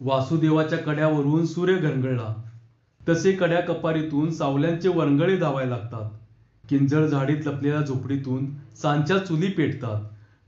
वासुदेवाच्या कड्यावरून सूर्य घरंगळला तसे कड्या कपारीतून सावल्यांचे वरंगळे धावायला लागतात. किंजळ झाडीत लपलेल्या झोपडीतून सांच्या चुली पेटतात.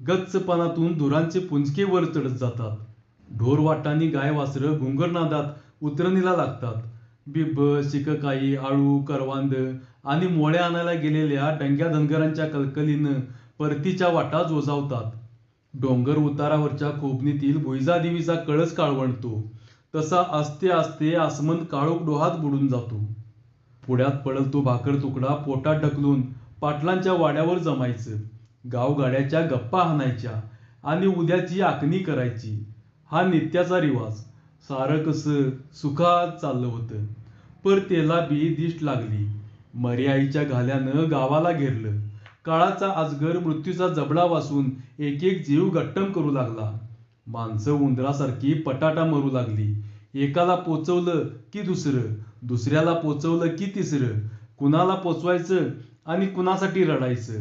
गच्चपणातून धुरांचे पुंजके वर चढत जातात. ढोर वाटांनी गाय वासरं घुंगरनादात उतरणीला लागतात. बिब शिककाई आळू करवांद आणि मोळ्या आणायला गेलेल्या डंग्या धनगरांच्या कलकलीनं परतीच्या वाटा जोजावतात. डोंगर उतारावरच्या खोबणीतील भुईजा देवीचा कळस काळवणतो तसा आस्ते आस्ते आसमंत काळोख डोहात बुडून जातो. पुढ्यात पडल तो भाकर तुकडा पोटात ढकलून पाटलांच्या वाड्यावर जमायचं. गावगाड्याच्या गप्पा हाणायच्या आणि उद्याची आखणी करायची. हा नित्याचा रिवाज. सारं कसं सुखात चाललं होतं. पर तेला बी दिष्ट लागली. मर्याईच्या घाल्यानं गावाला घेरलं. काळाचा आजगर मृत्यूचा जबडा वासून एक एक जीव गट्टम करू लागला. माणसं उंदरासारखी पटाटा मरू लागली. एकाला पोचवलं की दुसरं दुसऱ्याला पोचवलं की तिसरं कुणाला पोचवायचं आणि कुणासाठी रडायचं?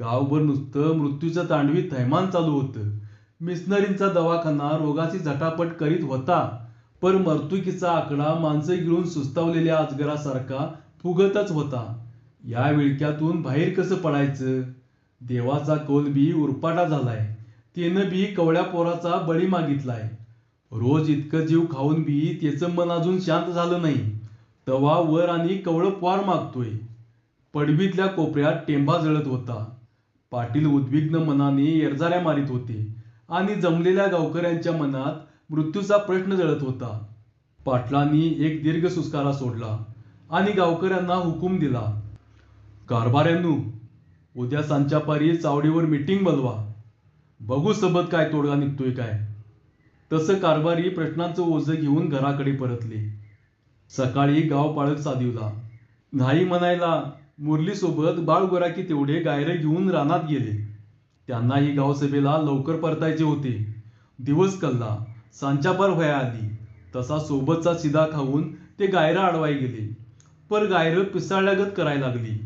गावभर नुसतं मृत्यूचं तांडवी थैमान चालू होतं. मिशनरींचा दवाखाना रोगाची झटापट करीत होता पर मर्तुकीचा आकडा माणसं गिळून सुस्तावलेल्या अजगरासारखा फुगतच होता. या विळक्यातून बाहेर कसं पडायचं? देवाचा कौल बी उरपाटा झालाय. तेनं बी कवळ्या पोराचा बळी मागितलाय. रोज इतकं जीव खाऊन बी त्याचं मन अजून शांत झालं नाही. तवा वर आणि कवळं पार मागतोय. पडवीतल्या कोपऱ्यात टेंभा जळत होता. पाटील उद्विग्न मनाने येरजाऱ्या मारित होते आणि जमलेल्या गावकऱ्यांच्या मनात मृत्यूचा प्रश्न जळत होता. पाटलांनी एक दीर्घ सुस्कारा सोडला आणि गावकऱ्यांना हुकूम दिला. कारभाऱ्यांनू उद्या सांच्यापारी चावडीवर मीटिंग बोलवा. बघू सबत काय तोडगा निघतोय काय. तसं कारभारी प्रश्नांचं ओझं घेऊन घराकडे परतले. सकाळी गाव पाळत साधिवला नाही म्हणायला मुरलीसोबत बाळगोराकी तेवढे गायरे घेऊन रानात गेले. त्यांनाही गावसभेला लवकर परतायचे होते. दिवस कल्ला सांच्यापार व्हाया आली तसा सोबतचा सिधा खाऊन ते गायरं अडवाय गेले. पर गायरं पिसाळल्यागत करायला लागली.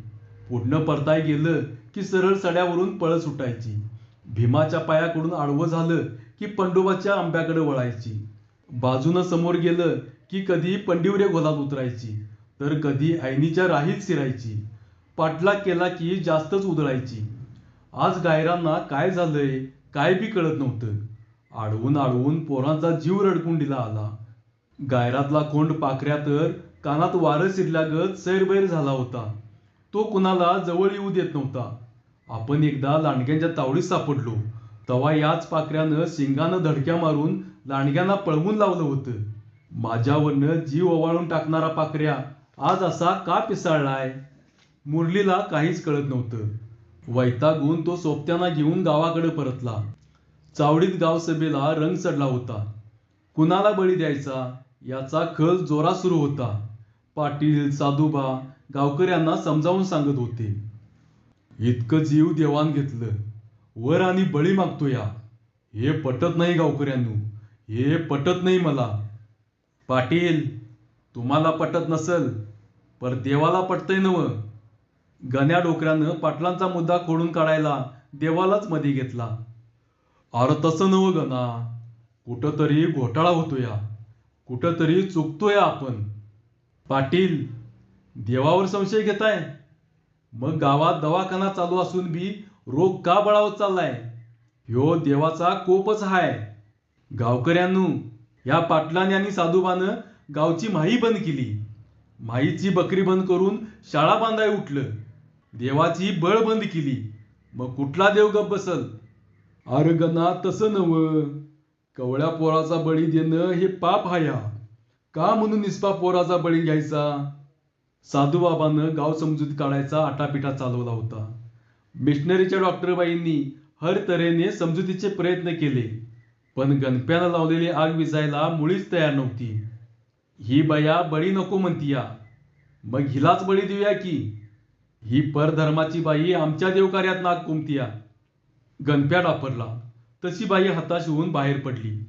पुढनं परताय गेलं की सरळ सड्यावरून पळ सुटायची भीमाच्या पायाकडून आडवं झालं की पंडोबाच्या आंब्याकडे वळायची. बाजूनं समोर गेलं की कधी पंडिवरे घोलात उतरायची तर कधी ऐनीच्या राहीत शिरायची. पाटला केला की जास्तच उधळायची. आज गायरांना काय झालंय काय बी कळत नव्हतं. आडवून आडवून पोरांचा जीव रडकून दिला आला. गायरातला कोंड पाखऱ्या तर कानात वारं शिरल्यागत सैरबैर झाला होता. तो कुणाला जवळ येऊ देत नव्हता. आपण एकदा लांडग्यांच्या तावडीत सापडलो. तवा याच पाखऱ्यानं शिंगानं धडक्या मारून लांडग्यांना पळवून लावलं होतं. माझ्यावरनं जीव ओवाळून टाकणारा पाखऱ्या आज असा का पिसाळलाय? मुरलीला काहीच कळत नव्हतं. वैतागून तो सोबत्यांना घेऊन गावाकडे परतला. चावडीत गावसभेला रंग चढला होता. कुणाला बळी द्यायचा? याचा खल जोरा सुरू होता. पाटील साधुबा गावकऱ्यांना समजावून सांगत होते. इतकं जीव देवान घेतलं. वर आणि बळी मागतो या. हे पटत नाही गावकऱ्यांनू. हे पटत नाही मला. पाटील तुम्हाला पटत नसल पर देवाला पटतंय नव. गण्या डोकऱ्यानं पाटलांचा मुद्दा खोडून काढायला देवालाच मध्ये घेतला. अरे तसं नव गणा. कुठंतरी घोटाळा होतोया. कुठंतरी चुकतोय आपण. पाटील देवावर संशय घेताय. मग गावात दवाखाना चालू असून बी रोग का बळावत चाललाय? ह्यो देवाचा कोपच हाय. गावकऱ्यांनू या पाटलाने आणि साधुबानं गावची माही बंद केली. माईची बकरी बंद करून शाळा बांधाय उठलं. देवाची बळ बंद केली. मग कुठला देव गप बसल? अरे तसं नव कवळ्या पोराचा बळी देणं हे पाप हाया का म्हणून निस्पा पोराचा बळी घ्यायचा? साधूबाबानं गाव समजूत काढायचा आटापिटा चालवला होता. मिशनरीच्या डॉक्टरबाईंनी हर तऱ्हेने समजुतीचे प्रयत्न केले पण गणप्यानं लावलेली आग विजायला मुळीच तयार नव्हती. ही बया बळी नको म्हणतीया. मग हिलाच बळी देऊया की? ही परधर्माची बाई आमच्या देवकार्यात नाग कुमतीया. गणप्या डापरला. तशी बाई हताश होऊन बाहेर पडली.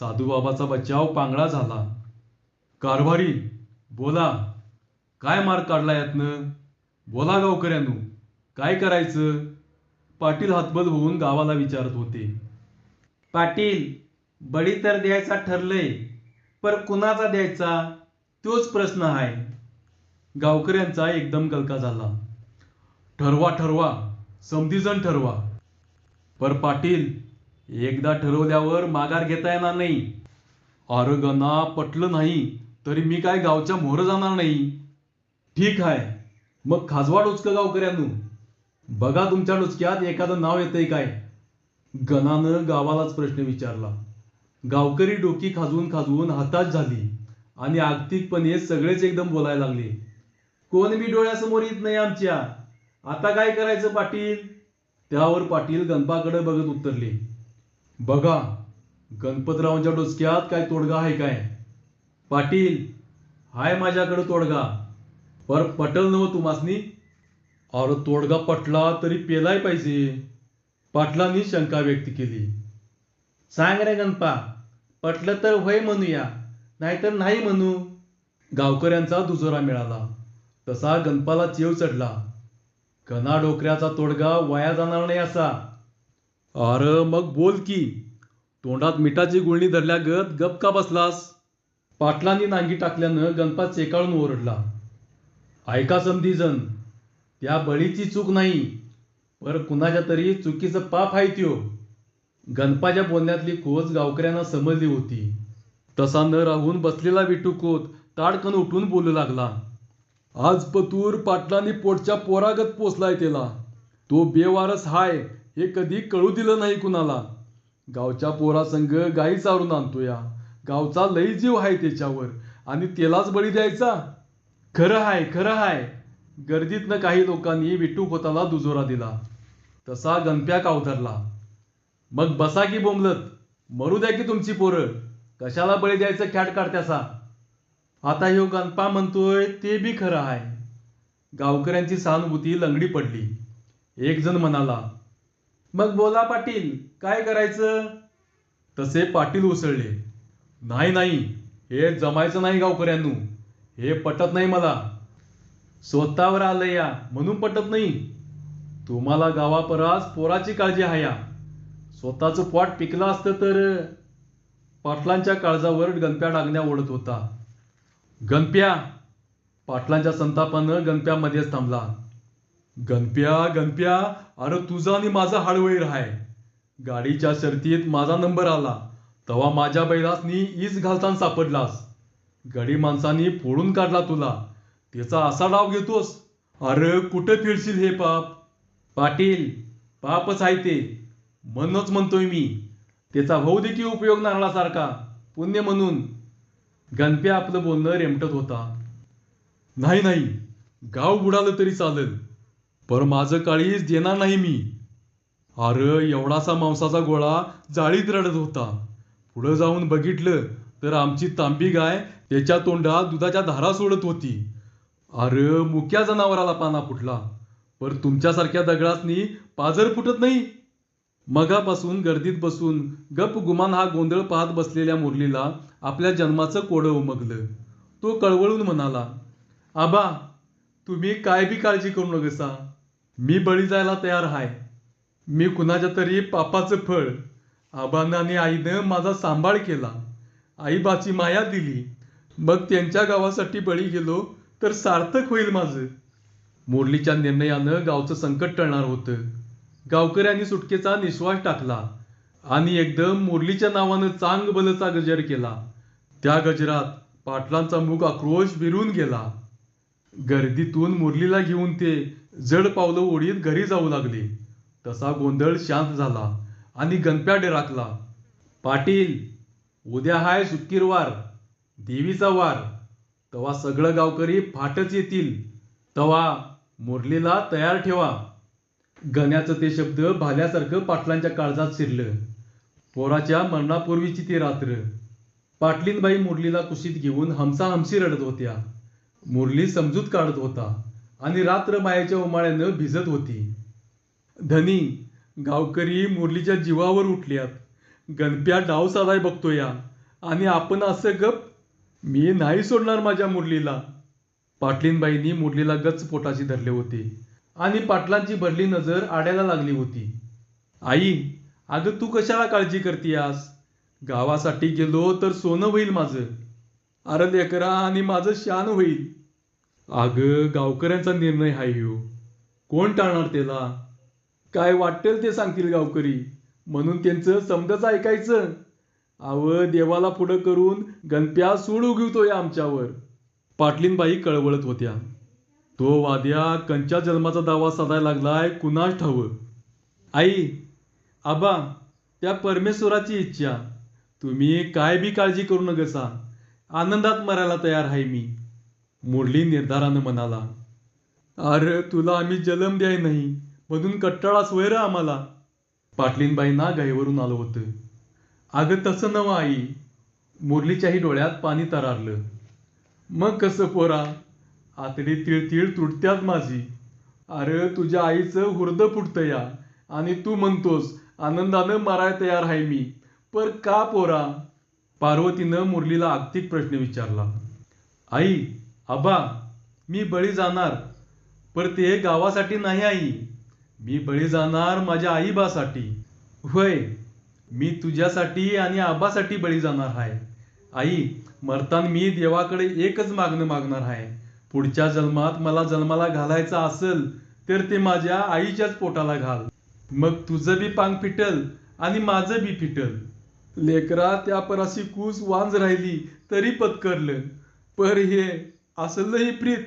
साधूबाबाचा बचाव पांगळा झाला. कारभारी बोला. काय मार्ग काढला यातनं? बोला गावकऱ्यानो काय करायचं? पाटील हातबल होऊन गावाला विचारत होते. पाटील बळी तर द्यायचा ठरलंय पर कुणाचा द्यायचा? तोच प्रश्न आहे गावकऱ्यांचा एकदम गलका झाला. ठरवा ठरवा. समधीजण ठरवा. पर पाटील एकदा ठरवल्यावर माघार घेता येणार नाही. अरगना पटलं नाही. तरी मी काय गावच्या मोहरं जाणार नाही. ठीक आहे. मग खाजवा डोचकं गावकऱ्यांनो. बघा तुमच्या डोचक्यात एखादं नाव येतंय काय? गणानं गावालाच प्रश्न विचारला. गावकरी डोकी खाजवून खाजवून हाताश झाली आणि आर्थिकपणे सगळेच एकदम बोलायला लागले. कोण बी डोळ्यासमोर येत नाही आमच्या. आता काय करायचं पाटील? त्यावर पाटील गणपाकडे बघत उत्तरले. बघा गणपतरावांच्या डोसक्यात काय तोडगा आहे काय? पाटील हाय माझ्याकडे तोडगा. पर पटल नव तुम्हासनी? अरे तोडगा पटला तरी पेलाय पाहिजे. पाटलांनी शंका व्यक्त केली. सांग रे गणपा पटलं तर होय म्हणूया नाहीतर नाही म्हणू. गावकऱ्यांचा दुजोरा मिळाला. तसा गणपाला चेव चढला. कना डोकऱ्याचा तोडगा वाया जाणार नाही असा. अरे मग बोल की तोंडात मिठाची गुळणी धरल्यागत गप का बसलास? पाटलांनी नांगी टाकल्यानं गणपत चेकाळून ओरडला. ऐका समधीजण त्या बळीची चूक नाही पर कुणाच्या तरी चुकीचं पाप आहे त्यो. गणपाच्या बोलण्यातली खोच गावकऱ्यांना समजली होती. तसा न राहून बसलेला विटू कोत ताडकन उठून बोलू लागला. आज पतूर पाटलांनी पोटच्या पोरागत पोचलाय त्याला. तो बेवारस हाय हे कधी कळू दिलं नाही कुणाला. गावच्या पोरासंग गाई चारून आणतो या गावचा लई जीव आहे त्याच्यावर. आणि त्यालाच बळी द्यायचा? खरं हाय खरं हाय. गर्दीतनं काही लोकांनी विटू खोताला दुजोरा दिला. तसा गणप्या कावधरला मग बसा की बोंबलत. मरू द्या की तुमची पोरं. कशाला बळी द्यायचं खॅट काढत्यासा? आता ह्यो गणपा म्हणतोय ते बी खरं आहे गावकऱ्यांची सहानुभूती लंगडी पडली. एक जण म्हणाला मग बोला पाटील काय करायचं? तसे पाटील उसळले. नाही नाही. हे जमायचं नाही गावकऱ्यांनू. हे पटत नाही मला. स्वतःवर आलं या. म्हणून पटत नाही. तुम्हाला गावापरास पोराची काळजी आहे या. स्वतःचं पोट पिकलं असतं तर पाटलांच्या काळजावर गणप्या डागण्या ओढत होता. गणप्या पाटलांच्या संतापानं गणप्या मध्येच थांबला. गणप्या गणप्या अरे तुझा आणि माझा हाडवैर आहे. गाडीच्या शर्तीत माझा नंबर आला. तवा माझ्या बैलासनी ईज घालताना सापडलास. गडी माणसांनी फोडून काढला तुला. त्याचा असा डाव घेतोस. अरे कुठे फिरशील हे पाप? पाटील पापच आहे ते. म्हणूनच म्हणतोय मी. त्याचा भाऊ देखील उपयोग नारळासारखा. पुण्य म्हणून. गणप्या आपलं बोलणं रेमटत होता. नाही नाही. गाव बुडालं तरी चालेल. पर माझं काळीच देणार नाही मी. अरे एवढासा मांसाचा गोळा जाळीत रडत होता. पुढं जाऊन बघितलं तर आमची तांबी गाय त्याच्या तोंडात दुधाच्या धारा सोडत होती. अरे मुक्या जनावराला पाना फुटला. पर तुमच्यासारख्या दगडासनी पाजर फुटत नाही. मगापासून गर्दीत बसून गप गुमान हा गोंधळ पाहत बसलेल्या मुरलीला आपल्या जन्माचं कोडं उमगलं. तो कळवळून म्हणाला आबा तुम्ही काय बी काळजी करू नकसा मी बळी जायला तयार आहे मी कुणाच्या तरी पापाचं फळ आबांनाने आणि आईनं माझा सांभाळ केला. आईबाची माया दिली. मग त्यांच्या गावासाठी बळी गेलो तर सार्थक होईल माझं. मुरलीच्या निर्णयानं गावचं संकट टळणार होतं. गावकऱ्यांनी सुटकेचा निश्वास टाकला आणि एकदम मुरलीच्या नावानं चांग बलचा गजर केला. त्या गजरात पाटलांचा मुख आक्रोश विरून गेला. गर्दीतून मुरलीला घेऊन ते जड पावलं ओढीत घरी जाऊ लागले. तसा गोंधळ शांत झाला. आणि गणप्या डेराकला पाटील उद्या हाय शुक्कीरवार देवीचा वार. तवा सगळं गावकरी फाटच येतील. तवा मुरलीला तयार ठेवा. गण्याचं ते शब्द भाल्यासारखं पाटलांच्या काळजात शिरलं. पोराच्या मरणापूर्वीची ती रात्र. पाटलीनबाई मुरलीला कुशीत घेऊन हमसा हमसी रडत होत्या. मुरली समजूत काढत होता आणि रात्र मायेच्या उमाळ्यानं भिजत होती. धनी गावकरी मुरलीच्या जीवावर उठल्यात. गणप्या डाव साधाय बघतोया आणि आपण असं गप मी नाही सोडणार माझ्या मुरलीला. पाटलीनबाईंनी मुरलीला गच्च पोटाशी धरले होते. आणि पाटलांची भरली नजर आड्याला लागली होती. आई अगं तू कशाला काळजी करतीयास गावासाठी गेलो तर सोनं होईल माझं. अरे लेकरा आणि माझं शान होईल. अगं गावकऱ्यांचा निर्णय हाय ह्यो. कोण टाळणार त्याला? काय वाटेल ते सांगतील गावकरी. म्हणून त्यांचं समजच ऐकायचं. अव देवाला पुढं करून गणप्या सूड उगवतोय आमच्यावर. पाटलीनबाई कळवळत होत्या. तो वाद्या कंच्या जन्माचा दावा साधायला लागलाय कुणास ठाव आई आबा त्या परमेश्वराची इच्छा. तुम्ही काय बी काळजी करू नकसा आनंदात मरायला तयार आहे मी. मुरली निर्धारानं म्हणाला. अरे तुला आम्ही जलम द्याय नाही. मधून कट्टाळा सोय रे आम्हाला. पाटलीनबाईंना गायीवरून आलं होतं. अगं तसं नव आई. मुरलीच्याही डोळ्यात पाणी तरारलं. मग कसं पोरा? आतडी तिळतिळ तुटत्यात माझी. अरे तुझ्या आईचं हुर्द फुटतं या. आणि तू म्हणतोस आनंदानं मारायला तयार आहे मी. पर का पोरा? पार्वतीनं मुरलीला आर्थिक प्रश्न विचारला. आई आबा मी बळी जाणार. पर ते गावासाठी नाही आई. मी बळी जाणार माझ्या आईबासाठी. होय मी तुझ्यासाठी आणि आबासाठी बळी जाणार आहे. आई मरतान मी देवाकडे एकच मागणं मागणार आहे. पुढच्या जन्मात मला जन्माला घालायचं असेल तर ते माझ्या आईच्याच पोटाला घाल. मग तुझं बी पांग फिटल आणि माझं बी फिटल. लेकरा त्या पराशी कूस वांज राहिली तरी पत्करलं. पर हे असलही प्रीत.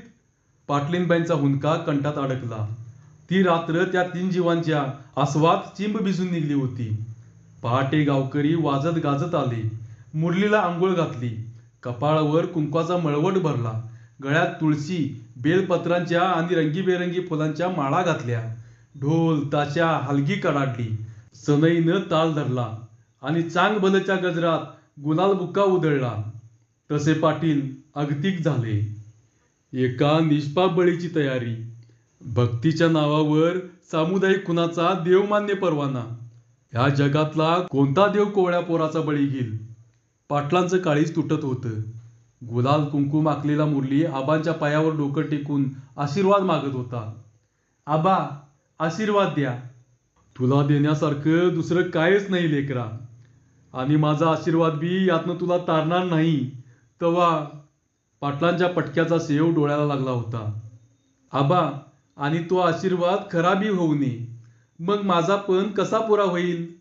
पाटलीनबाईंचा हुंदका कंठात अडकला. ती रात्र त्या तीन जीवांच्या आस्वाद चिंब भिजून निघली होती. पहाटे गावकरी वाजत गाजत आले. मुरलीला आंघोळ घातली. कपाळावर कुंकवाचा मळवट भरला. गळ्यात तुळशी बेलपत्रांच्या आणि रंगीबेरंगी फुलांच्या माळा घातल्या. ढोल ताशा हलगी कडाडली. सनईनं ताल धरला आणि चांग बलच्या गजरात गुलाल बुक्का उधळला. तसे पाटील अगतिक झाले. एका निष्पाप बळीची तयारी. भक्तीच्या नावावर सामुदायिक खुनाचा देवमान्य परवाना. ह्या जगातला कोणता देव कोवळ्या पोराचा बळी घेईल? पाटलांचं काळीच तुटत होतं. गुलाल कुंकू माकलेला मुरली आबांच्या पायावर डोकं टेकून आशीर्वाद मागत होता. आबा आशीर्वाद द्या. तुला देण्यासारखं दुसरं कायच नाही लेकरा. आणि माझा आशीर्वाद बी यातनं तुला तारणार नाही. तवा पाटलांच्या पटक्याचा सेव डोळ्याला लागला होता. आबा आणि तो आशीर्वाद खराबी होऊ नये. मग माझा पण कसा पुरा होईल?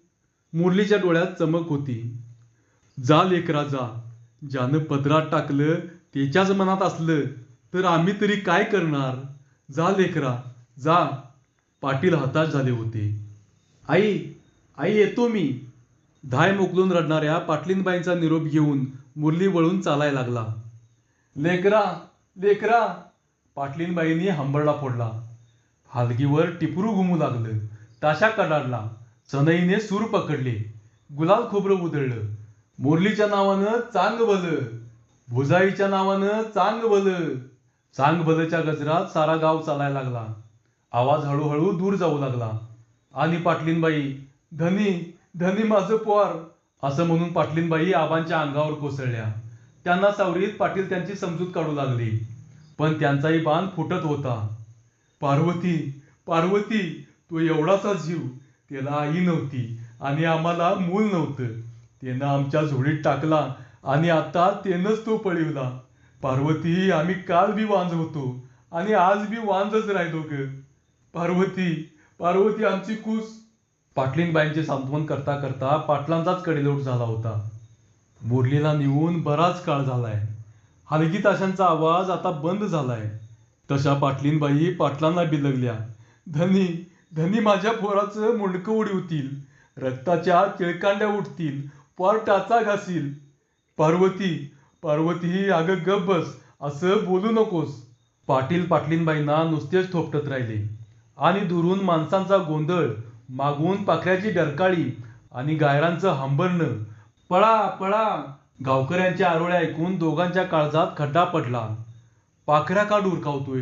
मुरलीच्या डोळ्यात चमक होती. जा लेकरा जा ज्यानं पदरात टाकलं त्याच्याच मनात असलं तर आम्ही तरी काय करणार? जा लेकरा जा. पाटील हताश झाले होते. आई आई येतो मी. धाय मोकलून रडणाऱ्या पाटलीनबाईंचा निरोप घेऊन मुरली वळून चालायला लागला. लेकरा लेकरा. पाटलीनबाईंनी हंबरडा फोडला. हलगीवर टिपरू घुमू लागलं. ताशा कडाडला. सनईने सूर पकडले. गुलाल खोबरं उधळलं. मुरलीच्या नावानं चांग भलं. भुजाईच्या नावानं चांग भलं. चांग भलच्या गजरात सारा गाव चालायला लागला. आवाज हळूहळू दूर जाऊ लागला. आणि पाटलीनबाई धनी धनी माझं पोर असं म्हणून पाटलीनबाई आबांच्या अंगावर कोसळल्या. त्यांना सावरीत पाटील त्यांची समजूत काढू लागली. पण त्यांचाही बाण फुटत होता. पार्वती पार्वती तो एवढाचा जीव. त्याला आई नव्हती आणि आम्हाला मूल नव्हतं. त्यानं आमच्या झोडीत टाकला आणि आता त्यानंच तो पळवला. पार्वती आम्ही काल बी वांज होतो आणि आज बी वांजच राहिलो ग. पार्वती पार्वती आमची कूस. पाटलींबाईंचे सांत्वन करता करता पाटलांचाच कडेलोट झाला होता. मुरलीला निघून बराच काळ झालाय. हलगी ताशांचा आवाज आता बंद झालाय. तशा पाटलीनबाई पाटलांना बिलगल्या धनी धनी माझ्या पोराचं मुंडकं उडवतील. रक्ताच्या तिळकांड्या उठतील पार टाचा घासील. पार्वती पार्वती अगं गप बस. असं बोलू नकोस. पाटील पाटलींबाईंना नुसतेच थोपटत राहिले. आणि दुरून माणसांचा गोंधळ मागून पाखऱ्याची डरकाळी आणि गायरांचं हंबरणं. पळा पळा. गावकऱ्यांच्या आरोळ्या ऐकून दोघांच्या काळजात खड्डा पडला. पाखऱ्या का डुरकावतोय?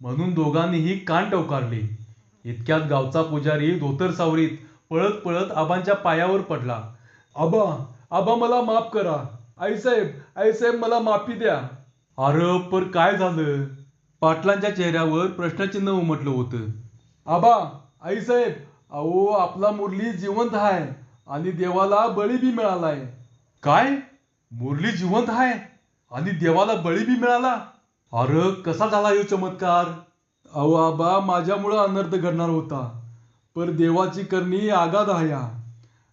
म्हणून दोघांनीही कान टवकारले. इतक्यात गावचा पुजारी धोतर सावरीत पळत पळत आबांच्या पायावर पडला. आबा आबा मला माफ करा. आईसाहेब आईसाहेब मला माफी द्या. अरे पर काय झालं? पाटलांच्या चेहऱ्यावर प्रश्नचिन्ह उमटलं होतं. आबा आईसाहेब अहो आपला मुरली जिवंत आहे आणि देवाला बळी बी मिळालाय. काय? मुरली जिवंत आहे आणि देवाला बळी बी मिळाला? अरे कसा झाला ह्यो चमत्कार? अहो आबा माझ्यामुळं अनर्थ घडणार होता. पर देवाची करणी आगाध आया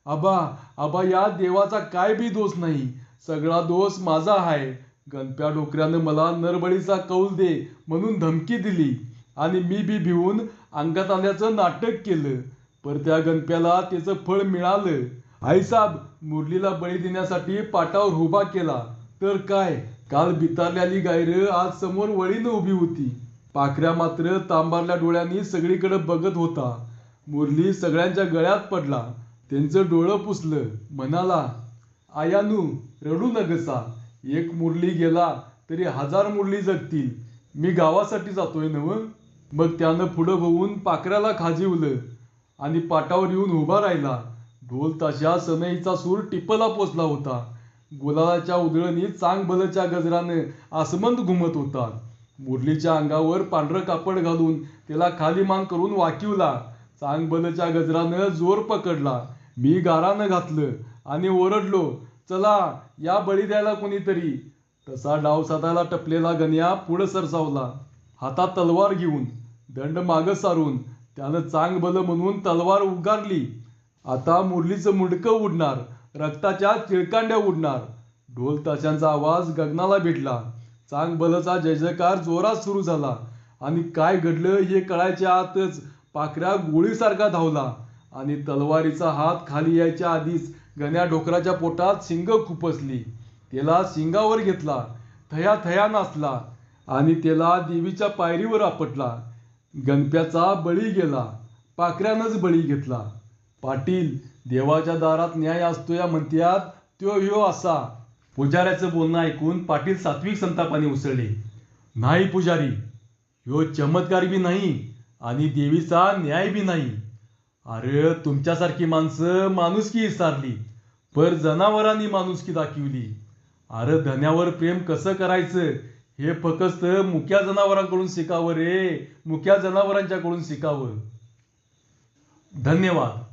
आबा आबा या देवाचा काय बी दोष नाही. सगळा दोष माझा आहे गणप्या डोकऱ्यानं मला नरबळीचा कौल दे म्हणून धमकी दिली आणि मी बी भिवून अंगात आल्याचं नाटक केलं. पर त्या गणप्याला त्याचं फळ मिळालं. आईसाब मुरलीला बळी देण्यासाठी पाटावर उभा केला. तर काय? काल बितारलेली गायर आज समोर वळीनं उभी होती. पाखऱ्या मात्र तांबारल्या डोळ्यांनी सगळीकडे बघत होता. मुरली सगळ्यांच्या गळ्यात पडला. त्यांचं डोळं पुसलं. म्हणाला आयानू रडू नगसा. एक मुरली गेला तरी हजार मुरली जगतील. मी गावासाठी जातोय नव. मग त्यानं पुढं होऊन पाखऱ्याला खाजिवलं आणि पाटावर येऊन उभा राहिला. ढोल ताशा सनईचा सूर टिपला पोचला होता. गुलालाच्या उधळणीत चांगबलच्या गजरानं आसमंत घुमत होता मुरलीच्या अंगावर पांढरं कापड घालून त्याला खाली मान करून वाकिवला. चांगबलच्या गजरानं जोर पकडला. मी गारानं घातलं आणि ओरडलो चला या बळी द्यायला कोणीतरी. तसा डाव साधायला टपलेला गण्या पुढं सरसावला. हातात तलवार घेऊन दंड मागं सारून त्यानं चांगबल म्हणून तलवार उगारली. आता मुरलीचं मुंडकं उडणार. रक्ताच्या चिळकांड्या उडणार. ढोल ताशांचा आवाज गगनाला भेटला. चांग बलचा जय जयकार जोरात सुरू झाला. आणि काय घडलं हे कळायच्या आतच पाखऱ्या गोळीसारखा धावला. आणि तलवारीचा हात खाली यायच्या आधीच गण्या डोकराच्या पोटात शिंग खुपसली. त्याला शिंगावर घेतला. थया थया नाचला. आणि त्याला देवीच्या पायरीवर आपटला. गणप्याचा बळी गेला. पाखऱ्यानंच बळी घेतला. पाटील देवाच्या दारात न्याय असतो या म्हणत्यात त्यो ह्यो असा. पुजाऱ्याचं बोलणं ऐकून पाटील सात्विक संतापाने उसळले. नाही पुजारी ह्यो चमत्कार बी नाही आणि देवीचा न्याय बी नाही. अरे तुमच्यासारखी माणसं माणुसकी इसारली पर जनावरांनी माणुसकी दाखवली. अरे धन्यावर प्रेम कसं करायचं? हे फक्त मुक्या जनावरांकडून शिकावं रे मुक्या जनावरांच्याकडून शिकावं. धन्यवाद.